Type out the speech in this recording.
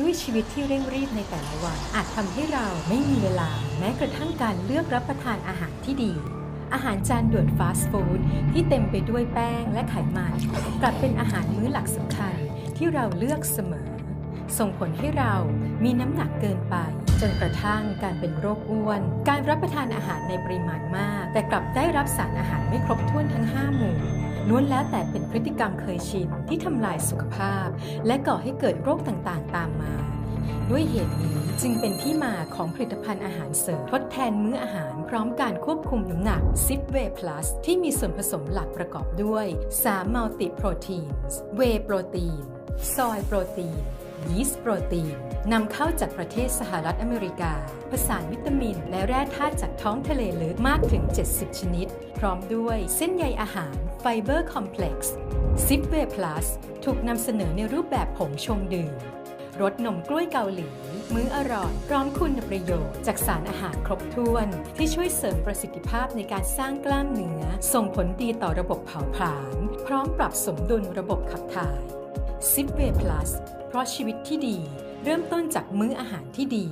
ด้วยชีวิตที่เร่งรีบในแต่ละวัน อาจทำให้เราไม่มีเวลา แม้กระทั่งการเลือกรับประทานอาหารที่ดี อาหารจานด่วนฟาสต์ฟู้ดที่เต็มไปด้วยแป้งและไขมันกลับเป็นอาหารมื้อหลักสำคัญที่เราเลือกเสมอ ส่งผลให้เรามีน้ำหนักเกินไป จนกระทั่งการเป็นโรคอ้วน การรับประทานอาหารในปริมาณมาก แต่กลับได้รับสารอาหารไม่ครบถ้วนทั้ง 5 หมู่ล้วนแล้วแต่เป็นพฤติกรรมเคยชินที่ทำลายสุขภาพ และก่อให้เกิดโรคต่างๆ ตามมา ด้วยเหตุนี้จึงเป็นที่มาของผลิตภัณฑ์อาหารเสริมทดแทนมื้ออาหาร พร้อมการควบคุมน้ำหนัก z i p w a y Plus ที่มีส่วนผสมหลักประกอบด้วย3มัลติโปรตีนเวโปรตีนซอยโปรตีนยีสต์โปรตีนนำเข้าจากประเทศสหรัฐอเมริกา ผสานวิตามิน และแร่ธาตุจากท้องทะเลลึกมากถึง 70 ชนิด พร้อมด้วยเส้นใยอาหารไฟเบอร์คอมเพล็กซ์ซิปเวพลัสถูกนำเสนอในรูปแบบผงชงดื่ม รสนมกล้วยเกาหลี มื้ออร่อย พร้อมคุณประโยชน์ จากสารอาหารครบถ้วน ที่ช่วยเสริมประสิทธิภาพในการสร้างกล้ามเนื้อ ส่งผลดีต่อระบบเผาผลาญ พร้อมปรับสมดุลระบบขับถ่ายซิปเวพลัสเพราะชีวิตที่ดี เริ่มต้นจากมื้ออาหารที่ดี